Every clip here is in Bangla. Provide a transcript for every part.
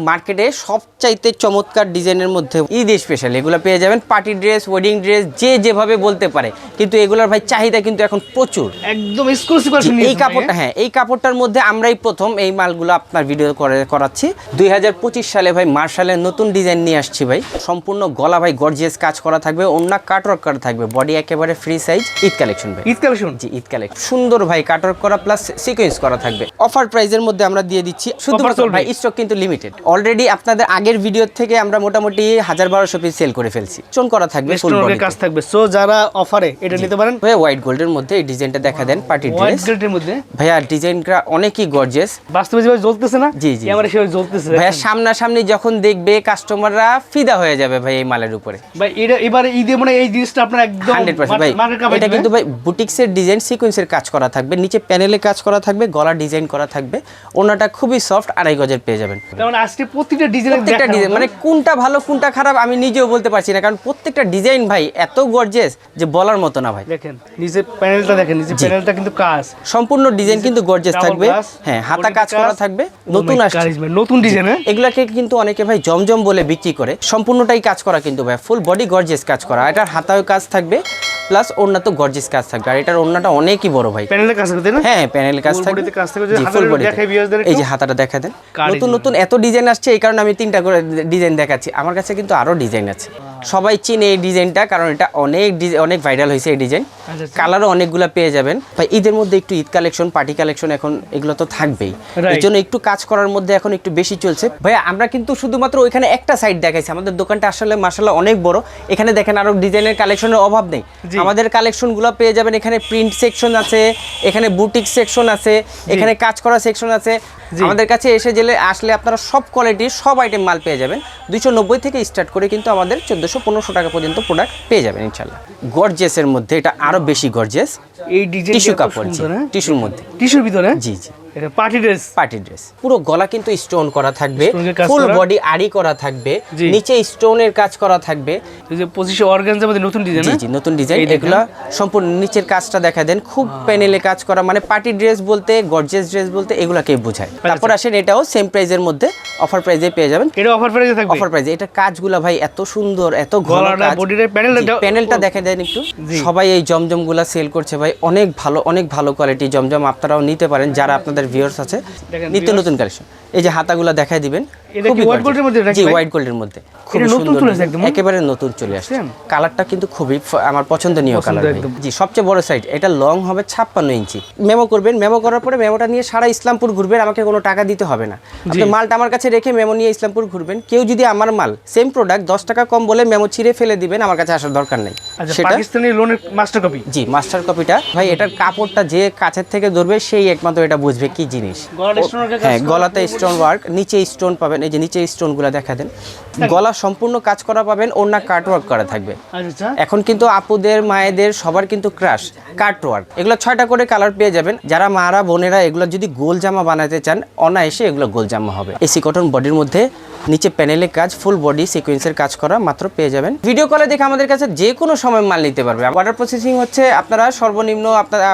মার্কেটে সবচাইতে চমৎকার ডিজাইনের মধ্যে ঈদ স্পেশাল এগুলো পেয়ে যাবেন পার্টি ড্রেস ওয়েডিং ড্রেস যে যেভাবে বলতে পারে। কিন্তু এগুলোর ভাই চাহিদা কিন্তু এখন প্রচুর। একদম এক্সক্লুসিভ এই কাপড়টা হ্যাঁ এই কাপড়টার মধ্যে আমরাই প্রথম এই মালগুলো আপনার ভিডিও করে করাচ্ছি। দুই হাজার পঁচিশ সালে ভাই মার্শালের নতুন ডিজাইন নিয়ে আসছি ভাই। সম্পূর্ণ গলা ভাই গর্জিয়াস কাজ করা থাকবে অন্য কাটওয়ার্ক করা থাকবে বডি একেবারে ফ্রি সাইজ ঈদ কালেকশন ভাই। ঈদ কালেকশন জি ঈদ কালেকশন সুন্দর ভাই কাটওয়ার্ক করা প্লাস সিকোয়েন্স করা থাকবে। অফার প্রাইজের মধ্যে আমরা দিয়ে দিচ্ছি শুধুমাত্র ভাই স্টক কিন্তু লিমিটেড অলরেডি আপনাদের আগের ভিডিও থেকে আমরা মোটামুটি হাজার বারোশো পিস সেল করে ফেলছি। চোন করা থাকবে কাজ থাকবে। সো যারা অফারে এটা নিতে পারেন? ভাই হোয়াইট গোল্ডের মধ্যে এই ডিজাইনটা দেখা দেন পার্টি ড্রেস গ্রেডের মধ্যে? ভাইয়া ডিজাইনটা অনেকই গর্জিয়াস বাস্তবে যেভাবে জ্বলতেছে না? জি, জি, আমার সেভাবে জ্বলতেছে। ভাইয়া সামনাসামনি যখন দেখবে কাস্টমাররা ফিদা হয়ে যাবে ভাই এই মালের উপরে। ভাই এটা এবারে ঈদে মানে এই জিনিসটা আপনার একদম হান্ড্রেড পার্সেন্ট। ভাই এটা কিন্তু ভাই বুটিক্সের ডিজাইন সিকোয়েন্সের কাজ করা থাকবে নিচে প্যানেলে কাজ করা থাকবে গলা ডিজাইন করা থাকবে। ওনাটা খুবই সফট আড়াই গজের পেয়ে যাবেন। তার মানে আজকে প্রতিটা ডিজাইন প্রত্যেকটা ডিজাইন মানে কোনটা ভালো কোনটা খারাপ আমি নিজেও বলতে পারছি না কারণ প্রত্যেকটা ডিজাইন ভাই এত গর্জিয়াস যে বলার মতো না ভাই। দেখেন নিচে প্যানেলটা দেখেন নিচে প্যানেলটা কিন্তু কাজ। সম্পূর্ণ ডিজাইন কিন্তু গর্জিয়াস থাকবে। হ্যাঁ হাতা কাজ করা থাকবে Oh নতুন God, নতুন ডিজাইন হ্যাঁ? এগুলাকে কিন্তু অনেকে ভাই জমজম বলে বিক্রি করে। সম্পূর্ণটাই কাজ করা কিন্তু ভাই ফুল বডি গর্জিয়াস কাজ করা। এটার হাতায় কাজ থাকবে প্লাস ওড়না তো গর্জিয়াস কাজ থাকবে। আর এটার ওড়নাটা অনেকই বড় ভাই। প্যানেলের কাজ না? হ্যাঁ প্যানেল কাজ থাকবে। থাকবে, এই যে হাতাটা দেখা দেন। নতুন নতুন এত ডিজাইন আসছে এই কারণে আমি তিনটা করে ডিজাইন দেখাচ্ছি। আমার কাছে কিন্তু আরও ডিজাইন আছে। সবাই চিনে এই ডিজাইনটা কারণ এটা অনেক অনেক ভাইরাল হয়েছে এই ডিজাইন। আচ্ছা, আচ্ছা। কালারও অনেকগুলো পেয়ে যাবেন। ভাই ঈদের মধ্যে একটু ঈদ কালেকশন পার্টি কালেকশন এখন এগুলো তো থাকবেই. এই জন্য একটু কাজ করার মধ্যে এখন একটু বেশি চলছে। ভাইয়া আমরা কিন্তু শুধুমাত্র ওইখানে একটা সাইড দেখাইছি। আমাদের দোকানটা আসলে মার্শাল্লাহ অনেক বড়। এখানে দেখেন আরও ডিজাইনের কালেকশনের অভাব নেই। আমাদের কালেকশনগুলো পেয়ে যাবেন এখানে প্রিন্ট সেকশন আছে এখানে বুটিক সেকশন আছে এখানে কাজ করা সেকশন আছে। আমাদের কাছে এসে গেলে আসলে আপনারা সব কোয়ালিটির সব আইটেম মাল পেয়ে যাবেন। দুইশো নব্বই থেকে স্টার্ট করে কিন্তু আমাদের চোদ্দোশো পনেরোশো টাকা পর্যন্ত প্রোডাক্ট পেয়ে যাবেন ইনশাল্লাহ গর্জেসের মধ্যে এটা আরও বেশি গর্জেস এই টিস্যু কাপড় হ্যাঁ? টিস্যুর মধ্যে। টিস্যুর ভিতরে? জি জি। এটা পার্টি ড্রেস। Party dress. পুরো গলা কিন্তু স্টোন করা থাকবে ফুল বডি আড়ি করা থাকবে নিচে স্টোনের কাজ করা থাকবে। এই যে পঁচিশে অর্গানজার মধ্যে নতুন ডিজাইন জি জি নতুন ডিজাইন। এগুলা সম্পূর্ণ নিচের কাজটা দেখা দেন খুব প্যানেলে কাজ করা মানে পার্টি ড্রেস বলতে গর্জিয়াস ড্রেস বলতে এগুলাকে বোঝায়। আচ্ছা। তারপর আসেন এটাও সেম প্রাইজের মধ্যে অফার প্রাইজে পেয়ে যাবেন। এটা অফার প্রাইসে থাকবে? অফার প্রাইজে এটা কাজগুলা ভাই এত সুন্দর এত ঘন গলাটা, কাজ। প্যানেলটা দেখে দেন একটু। সবাই এই জমজমগুলা সেল করছে ভাই। অনেক ভালো অনেক ভালো কোয়ালিটি জমজম আপনারাও নিতে পারেন। যারা আপনাদের ভিউয়ার্স আছে। নিত্য নতুন কালেকশন এই যে হাতাগুলা দেখাই দিবেন এটা কি খুবই white gold এর মধ্যে জি হোয়াইট গোল্ডের মধ্যে। খুব সুন্দর চলে আসছে একদম? একেবারে নতুন চলে আসছে। কালারটা কিন্তু খুবই আমার পছন্দনীয় কালার জি সবচেয়ে বড় সাইড এটা লং হবে ছাপ্পান্ন ইঞ্চি। মেমো করবেন মেমো করার পরে মেমোটা নিয়ে সারা ইসলামপুর ঘুরবেন আমাকে কোনো টাকা দিতে হবে না। আপনি মালটা আমার কাছে রেখে মেমো নিয়ে ইসলামপুর ঘুরবেন। কেউ যদি আমার মাল সেম প্রোডাক্ট দশ টাকা কম বলে মেমো ছিঁড়ে ফেলে দিবেন আমার কাছে আসার দরকার নেই। আচ্ছা সেটা পাকিস্তানি লোনের মাস্টার কপি জি মাস্টার কপিটা ভাই এটার কাপড়টা যে কাছের থেকে ধরবে সেই একমাত্র এটা বুঝবে কি জিনিস। হ্যাঁ গলাতে স্টোন ওয়ার্ক নিচে স্টোন পাবেন এই যে নিচে স্টোনগুলো দেখা দেন। গলা সম্পূর্ণ কাজ করা পাবেন ওনা কাট ওয়ার্ক করা থাকবে। আচ্ছা। এখন কিন্তু আপুদের মায়েদের সবার কিন্তু ক্রাশ কাট ওয়ার্ক এগুলো ছয়টা করে কালার পেয়ে যাবেন। যারা মারা বোনেরা এগুলো যদি গোল জামা বানাতে চান অনায়াসে এগুলো গোল জামা হবে। এসি কটন বডির মধ্যে নিচে প্যানেলে কাজ ফুল বডি সিকোয়েন্সের কাজ করা মাত্র পেয়ে যাবেন। ভিডিও কলে দেখে আমাদের কাছে যে কোনো সময় মাল নিতে পারবে। অর্ডার প্রসেসিং হচ্ছে আপনারা সর্বনিম্ন আপনারা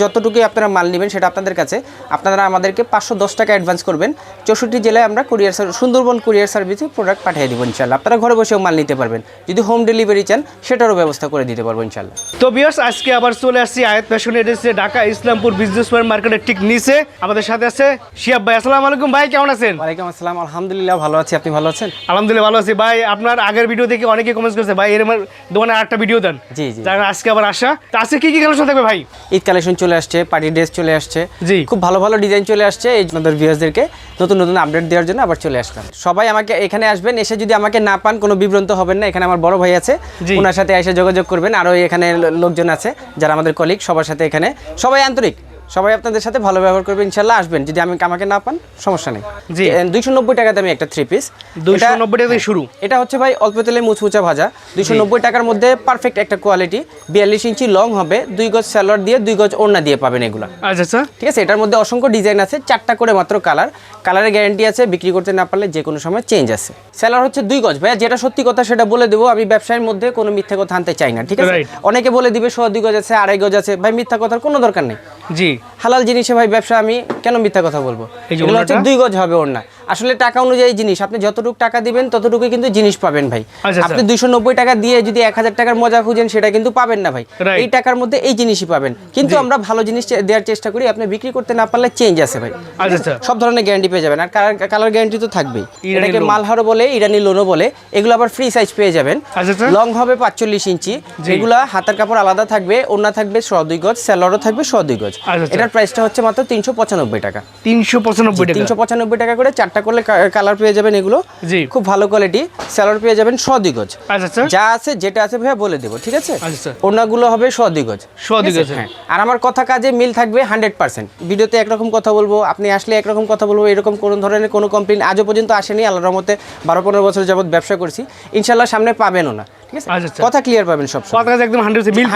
যতটুকুই আপনারা মাল নেবেন সেটা আপনাদের কাছে। আপনারা আমাদেরকে পাঁচশো দশ টাকা অ্যাডভান্স করবেন। চৌষট্টি জেলায় আমরা কুরিয়ার সুন্দরবন কুরিয়ার সার্ভিসে প্রোডাক্ট পাঠিয়ে দেবো ইনশাল্লাহ আপনারা ঘরে বসেও মাল নিতে পারবেন। যদি হোম ডেলিভারি চান সেটারও ব্যবস্থা করে দিতে পারব ইনশাল্লাহ তো বিয়ার্স আজকে আবার চলে আসছি Ayat fashion agency Dhaka Islampur business war মার্কেটের ঠিক নিচে। আমাদের সাথে আছে শিয়াব ভাই। আসসালামু আলাইকুম ভাই কেমন আছেন? ওয়ালাইকুম আসসালাম। আলহামদুলিল্লাহ ভালো আছি। আপনি ভালো আছেন? আলহামদুলিল্লাহ ভালো আছি। ভাই আপনার আগের ভিডিও দেখে অনেকে কমেন্টস করেছে ভাই এর আমার দোকানে আরেকটা ভিডিও দেন। জি, জি। আজকে আবার আসা। তো আজকে কি কি কালেকশন থাকবে ভাই? ঈদ কালেকশন চলে আসছে পার্টি ড্রেস চলে আসছে। জি। খুব ভালো ভালো ডিজাইন চলে আসছে এই আপনাদের ভিউয়ার্সদেরকে নতুন নতুন আপডেট দেওয়ার জন্য আবার চলে আসলাম। সবাই আমাকে এখানে আসবেন এসে যদি আমাকে না পান কোনো বিভ্রান্ত হবেন না। এখানে আমার বড় ভাই আছে। ওনার সাথে এসে যোগাযোগ করবেন। আরও এখানে লোকজন আছে যারা আমাদের কলিগ সবার সাথে এখানে। সবাই আন্তরিক। সবাই আপনাদের সাথে ভালো ব্যবহার করবে ইনশাল্লাহ আসবেন। যদি আমি আমাকে না পান সমস্যা নেই। জি। দুইশো নব্বই টাকাতে আমি একটা থ্রি পিস দুইশো নব্বই টাকা শুরু। এটা হচ্ছে ভাই অল্প তেলে মুচমুচা ভাজা। দুইশো নব্বই টাকার মধ্যে পারফেক্ট একটা কোয়ালিটি বিয়াল্লিশ ইঞ্চি লং হবে। দুই গজ স্যালোয়ার দিয়ে দুই গজ ওড়না দিয়ে পাবেন এগুলা। আচ্ছা আচ্ছা। ঠিক আছে? এটার মধ্যে অসংখ্য ডিজাইন আছে চারটা করে মাত্র কালার কালারের গ্যারান্টি আছে বিক্রি করতে না পারলে যে কোনো সময় চেঞ্জ আছে। স্যালোয়ার হচ্ছে দুই গজ। ভাইয়া যেটা সত্যি কথা সেটা বলে দেবো আমি ব্যবসায়ের মধ্যে কোনো মিথ্যা কথা আনতে চাই না ঠিক আছে? অনেকে বলে দিবে সোয়া দুই গজ আছে আড়াই গজ আছে। ভাই মিথ্যা কথার কোনো দরকার নেই। জি। হালাল জিনিসে ভাই ব্যবসা আমি কেন মিথ্যা কথা বলব? এই এগুলো হচ্ছে দুই গজ হবে ওড়না। আসলে টাকা অনুযায়ী জিনিস আপনি যতটুকু টাকা দিবেন ততটুকু কিন্তু জিনিস পাবেন ভাই। আচ্ছা, আপনি দুইশো নব্বই টাকা দিয়ে যদি এক হাজার টাকার মজা খুঁজেন সেটা কিন্তু পাবেন না ভাই। এই টাকার মধ্যে এই জিনিসই পাবেন। কিন্তু আমরা ভালো জিনিস দেওয়ার চেষ্টা করি আপনি বিক্রি করতে না পারলে চেঞ্জ আছে ভাই। আচ্ছা আচ্ছা। সব ধরনের গ্যারান্টি পেয়ে যাবেন। আর কালার গ্যারান্টি তো থাকবেই। এটাকে। মালহারও বলে ইরানি লোনও বলে এগুলো আবার ফ্রি সাইজ পেয়ে যাবেন। আচ্ছা, আচ্ছা। লং হবে পাঁচচল্লিশ ইঞ্চি। এগুলো হাতের কাপড় আলাদা থাকবে ওড়না থাকবে শ দুই গজ স্যালোয়ারও থাকবে শ দুই গজ। আচ্ছা, আচ্ছা। এটার প্রাইসটা হচ্ছে মাত্র তিনশো পঁচানব্বই টাকা। তিনশো পঁচানব্বই টাকা। তিনশো পঁচানব্বই টাকা করে চারটা করলে কালার পেয়ে যাবেন এগুলো। জি। খুব ভালো কোয়ালিটি স্যালোর পেয়ে যাবেন সদিগজ। আচ্ছা আচ্ছা। যা আছে যেটা আছে ভাইয়া বলে দেবো ঠিক আছে? ওনাগুলো ওড়নাগুলো হবে সদিগজ। দুই গজ শ দুই ঠিক আছে? গজ, হ্যাঁ। আর আমার কথা কাজে মিল থাকবে হান্ড্রেড পার্সেন্ট ভিডিওতে একরকম কথা বলব আপনি আসলে একরকম কথা বলব এরকম কোনো ধরনের কোনো কমপ্লেন আজও পর্যন্ত আসেনি আল্লাহ রহমতে বারো পনেরো বছর যাবৎ ব্যবসা করছি। ইনশাল্লাহ সামনে পাবেনও না। ঠিক আছে? আচ্ছা, আচ্ছা। কথা ক্লিয়ার পাবেন সব একদম মিল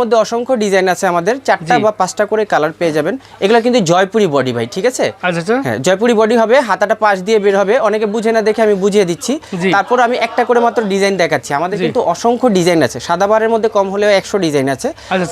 মধ্যে অসংখ্য ডিজাইন আছে আমাদের। চারটা বা পাঁচটা করে কালার পেয়ে যাবেন। এগুলো কিন্তু জয়পুরি বডি ভাই ঠিক আছে? আচ্ছা হ্যাঁ জয়পুরি বডি হবে হাতাটা পাশ দিয়ে বের হবে। অনেকে বুঝে না দেখে আমি বুঝিয়ে দিচ্ছি। তারপর আমি একটা করে মাত্র ডিজাইন দেখাচ্ছি। আমাদের কিন্তু অসংখ্য ডিজাইন আছে। সাদা বারের মধ্যে কম হলেও একশো ডিজাইন আছে।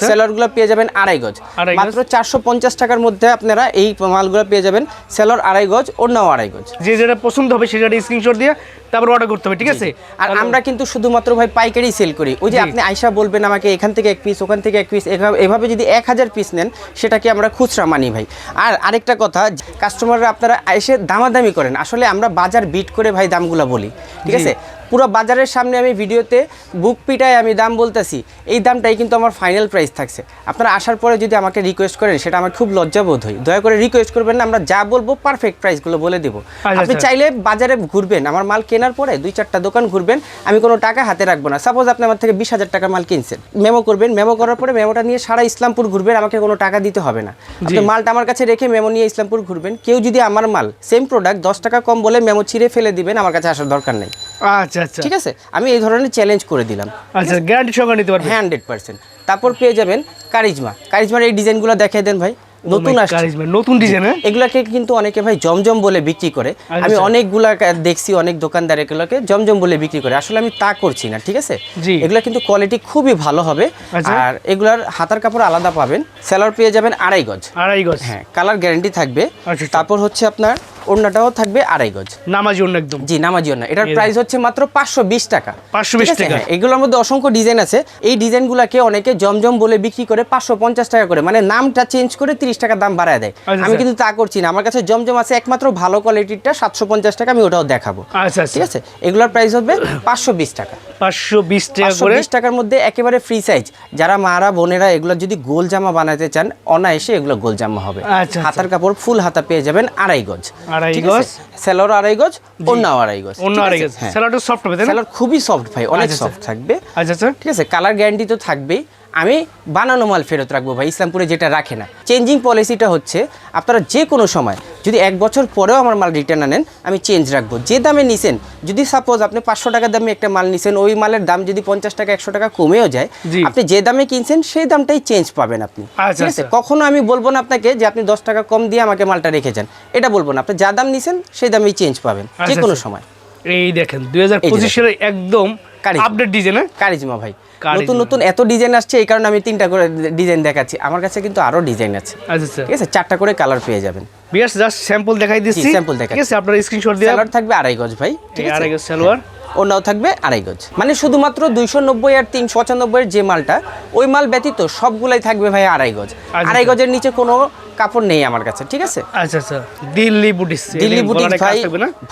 সেলরগুলো পেয়ে যাবেন আড়াই গজ। মাত্র চারশো পঞ্চাশ টাকার মধ্যে আপনারা এই মালগুলো পেয়ে যাবেন। সেলর আড়াই গজ অন্যও আড়াই গজ। যে যেটা পছন্দ হবে সেটা স্ক্রিনশট দিয়ে তারপর অর্ডার করতে হবে ঠিক আছে? আর আমরা কিন্তু শুধুমাত্র ভাই পাইকারি সেল করি। ওই যে আপনি আয়সা বলবেন আমাকে এখান থেকে এক পিস ওখান থেকে এক পিস এভাবে যদি এক হাজার পিস নেন সেটাকে আমরা খুচরা মানি ভাই। আর আরেকটা কথা কাস্টমাররা আপনারা এসে দামাদামি করেন। আসলে আমরা বাজার বিট করে ভাই দামগুলো বলি ঠিক আছে? পুরো বাজারের সামনে আমি ভিডিওতে বুক পিটায় আমি দাম বলতেছি এই দামটাই কিন্তু আমার ফাইনাল প্রাইস থাকছে। আপনারা আসার পরে যদি আমাকে রিকোয়েস্ট করেন সেটা আমার খুব লজ্জাবোধ হয়। দয়া করে রিকোয়েস্ট করবেন না আমরা যা বলব পারফেক্ট প্রাইসগুলো বলে দেবো। আচ্ছা, আপনি আচ্ছা। চাইলে বাজারে ঘুরবেন আমার মাল কেনার পরে দুই চারটা দোকান ঘুরবেন আমি কোনো টাকা হাতে রাখব না। সাপোজ আপনি আমার থেকে বিশ হাজার টাকার মাল কিনছেন মেমো করবেন মেমো করার পরে মেমোটা নিয়ে সারা ইসলামপুর ঘুরবেন আমাকে কোনো টাকা দিতে হবে না। আপনি মালটা আমার কাছে রেখে মেমো নিয়ে ইসলামপুর ঘুরবেন কেউ যদি আমার মাল সেম প্রোডাক্ট দশ টাকা কম বলে মেমো ছিঁড়ে ফেলে দিবেন আমার কাছে আসার দরকার নেই। আচ্ছা আচ্ছা। ঠিক আছে? আমি এই ধরনের চ্যালেঞ্জ করে দিলাম। আচ্ছা গ্যারান্টি সহকারে নিতে পারবে। হান্ড্রেড পার্সেন্ট তারপর পেয়ে যাবেন কারিজমা। কারিজমার এই ডিজাইনগুলো দেন ভাই। নতুন Oh আসছে। নতুন ডিজাইন হ্যাঁ? এগুলাকে কিন্তু অনেকে ভাই জমজম বলে বিক্রি করে। আচ্ছা, আমি আচ্ছা। অনেকগুলা দেখছি অনেক দোকানদার এগুলোকে জমজম বলে বিক্রি করে। আসলে আমি তা করছি না ঠিক আছে। এগুলো কিন্তু কোয়ালিটি খুবই ভালো হবে। আচ্ছা। আর এগুলার হাতার কাপড় আলাদা পাবেন। সেলার পেয়ে যাবেন আড়াই গজ। আড়াই গজ। হ্যাঁ কালার গ্যারান্টি থাকবে। তারপর হচ্ছে আপনার ওড়নাটাও থাকবে আড়াই গজ। নামাজি অন্য একদম। জি নামাজিও না এটার প্রাইস হচ্ছে মাত্র পাঁচশো বিশ টাকা। 520 ঠিক আছে? টাকা। হ্যাঁ, এগুলোর মধ্যে অসংখ্য ডিজাইন আছে। এই ডিজাইনগুলোকে অনেকে জমজম বলে বিক্রি করে পাঁচশো পঞ্চাশ টাকা করে। মানে নামটা চেঞ্জ করে তিরিশ টাকা দাম বাড়ায় দেয়। আচ্ছা, আমি আচ্ছা। কিন্তু তা করছি না। আমার কাছে জমজম আছে একমাত্র ভালো কোয়ালিটিরটা সাতশো পঞ্চাশ টাকা আমি ওটাও দেখাবো। আচ্ছা আচ্ছা। ঠিক আছে? এগুলোর প্রাইস হবে পাঁচশো বিশ টাকা। পাঁচশো বিশ টাকা পাঁচশো করে বিশ টাকার মধ্যে একেবারে ফ্রি সাইজ যারা মারা বোনেরা এগুলো যদি গোল জামা বানাতে চান অনায়াসে এগুলো গোল জামা হবে। হাতার কাপড় ফুল হাতা পেয়ে যাবেন আড়াই গজ। আড়াই গজ। সেলর আড়াই গজ অন্যও আড়াই গজ। অন্য আড়াই গজ। সেলরটা সফট হবে তাই না? সেলোর খুবই সফট ভাই অনেক আচ্ছা, আচ্ছা। সফট থাকবে। আচ্ছা আচ্ছা। ঠিক আছে কালার গ্যারান্টি তো থাকবেই। আমি বানানো মাল ফেরত রাখব ভাই ইসলামপুরে যেটা রাখে না। চেঞ্জিং পলিসিটা হচ্ছে আপনারা যে কোনো সময় যদি এক বছর পরেও আমার মাল রিটার্ন আনেন আমি চেঞ্জ রাখব। যে দামে নিছেন যদি সাপোজ আপনি পাঁচশো টাকা দামে একটা মাল নিছেন ওই মালের দাম যদি পঞ্চাশ টাকা একশো টাকা কমেও যায় আপনি যে দামে কিনছেন সেই দামটাই চেঞ্জ পাবেন আপনি। আচ্ছা, ঠিক আছে? আচ্ছা। কখনো আমি বলব না আপনাকে যে আপনি দশ টাকা কম দিয়ে আমাকে মালটা রেখে যান। এটা বলব না। আপনি যা দাম নিছেন সেই দামেই চেঞ্জ পাবেন যে আচ্ছা, কোনো আচ্ছা। সময়। এই দেখেন দুই হাজার যে একদম। আপডেট ডিজাইন কারিজমা ভাই। নতুন নতুন এত ডিজাইন আসছে এই কারণে আমি তিনটা করে ডিজাইন দেখাচ্ছি। আমার কাছে কিন্তু আরও ডিজাইন আছে। আচ্ছা আচ্ছা। ঠিক আছে? চারটা করে কালার পেয়ে যাবেন। বিয়াস জাস্ট স্যাম্পল দেখাই দিচ্ছি। স্যাম্পল দেখাচ্ছি। ঠিক আছে আপনার স্ক্রিনশট দিয়ে কালার থাকবে আড়াই গজ ভাই। ঠিক আছে? আড়াই গজ সালোয়ার ওনাও থাকবে আড়াই গজ। মানে শুধুমাত্র দুইশো নব্বই আর তিনশো পঁচানব্বই যে মালটা ওই মাল ব্যতীত সবগুলাই থাকবে ভাই আড়াই গজ। আচ্ছা। আড়াই গজের নিচে কোনো কাপড় নেই আমার কাছে ঠিক আছে? আচ্ছা আচ্ছা। দিল্লি বুটিস দিল্লি বুটিস ভাই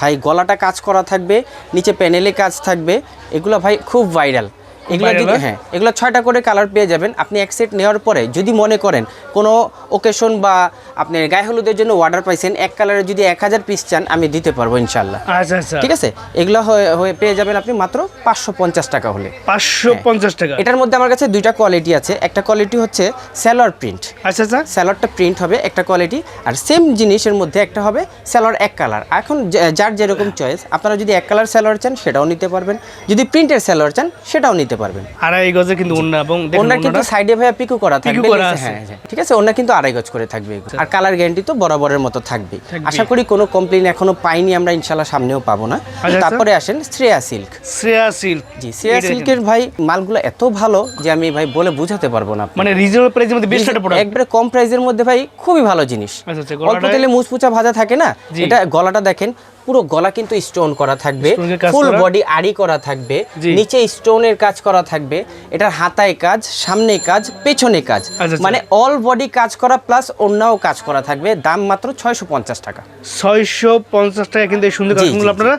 ভাই গলাটা কাজ করা থাকবে নিচে প্যানেলে কাজ থাকবে। এগুলো ভাই খুব ভাইরাল এগুলো? হ্যাঁ এগুলো ছয়টা করে কালার পেয়ে যাবেন। আপনি এক সেট নেওয়ার পরে যদি মনে করেন কোনো ওকেশন বা আপনি গায়ে হলুদের জন্য অর্ডার পাইছেন এক কালারে যদি এক হাজার পিস চান আমি দিতে পারব ইনশাল্লাহ আচ্ছা আচ্ছা। ঠিক আছে? এগুলো হয়ে হয়ে পেয়ে যাবেন আপনি মাত্র পাঁচশো পঞ্চাশ টাকা হলে। পাঁচশো পঞ্চাশ টাকা। এটার মধ্যে আমার কাছে দুইটা কোয়ালিটি আছে। একটা কোয়ালিটি হচ্ছে স্যালোয়ার প্রিন্ট আচ্ছা আচ্ছা। স্যালোয়ারটা প্রিন্ট হবে একটা কোয়ালিটি আর সেম জিনিসের মধ্যে একটা হবে স্যালোয়ার এক কালার এখন যার যেরকম চয়েস আপনারা যদি এক কালার স্যালোয়ার চান সেটাও নিতে পারবেন। যদি প্রিন্টের স্যালোয়ার চান সেটাও নিতে নিতে পারবেন। আড়াই গজে কিন্তু ওন্না এবং ওনার কিন্তু সাইডে ভাইয়া পিকু করা থাকবে। হ্যাঁ হ্যাঁ। ঠিক আছে ওনার কিন্তু আড়াই গজ করে থাকবে আর কালার গ্যারান্টি তো বরাবরের মতো থাকবে। আশা করি কোনো কমপ্লেন এখনও পাইনি আমরা ইনশাল্লাহ সামনেও পাবো না। আচ্ছা। তারপরে আসেন শ্রেয়া সিল্ক। শ্রেয়া সিল্ক। জি শ্রেয়া সিল্কের ভাই মালগুলো এত ভালো যে আমি ভাই বলে বুঝাতে পারব না মানে রিজনেবল প্রাইসের মধ্যে বেস্ট একটা প্রোডাক্ট একবারে কম প্রাইসের মধ্যে ভাই খুবই ভালো জিনিস। আচ্ছা আচ্ছা অল্প তেলে মুচমুচা ভাজা থাকে না? এটা গলাটা দেখেন পুরো গলা কিন্তু স্টোন করা থাকবে ফুল বডি আড়ি করা থাকবে নিচে স্টোনের কাজ করা থাকবে এটার হাতায় কাজ সামনে কাজ পেছনে কাজ আচ্ছা। মানে অল বডি কাজ করা প্লাস অন্যও কাজ করা থাকবে দাম মাত্র ছয়শো পঞ্চাশ টাকা ছয়শো পঞ্চাশ টাকা কিন্তু এই সুন্দর। আপনারা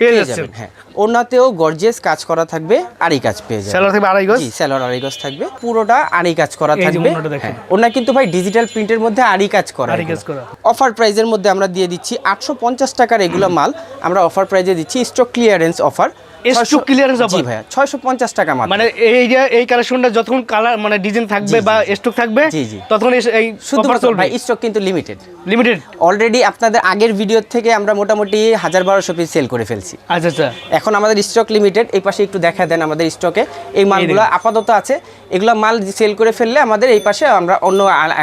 পেয়ে যাচ্ছেন। হ্যাঁ। ওনাতেও গর্জিয়াস কাজ করা থাকবে আড়ি কাজ পেয়ে যাবেন। স্যালার থাকবে আড়াই গজ? জি স্যালোর আড়ি গজ থাকবে। পুরোটা আড়ি কাজ করা থাকবে। হ্যাঁ ওনা কিন্তু ভাই ডিজিটাল প্রিন্টের মধ্যে আড়ি কাজ করা আড়ি কাজ করা। অফার প্রাইজের মধ্যে আমরা দিয়ে দিচ্ছি আটশো পঞ্চাশ টাকার এগুলো মাল। আমরা অফার প্রাইজে দিচ্ছি স্টক ক্লিয়ারেন্স অফার Offer? জি ভাইয়া ছয়শো পঞ্চাশ টাকা মাত্র। মানে এই যে এই কালেকশনটা যতক্ষণ কালার মানে ডিজাইন থাকবে বা স্টক থাকবে। ততক্ষণ এই- শুধু অফার চলবে। ভাই স্টক কিন্তু লিমিটেড লিমিটেড অলরেডি আপনাদের আগের ভিডিও থেকে আমরা মোটামুটি হাজার বারোশো পিস সেল করে ফেলছি। আচ্ছা আচ্ছা। এখন আমাদের স্টক লিমিটেড এই পাশে একটু দেখা দেন আমাদের স্টকে এই মালগুলো আপাতত আছে। এগুলো মাল সেল করে ফেললে আমাদের এই পাশে আমরা অন্য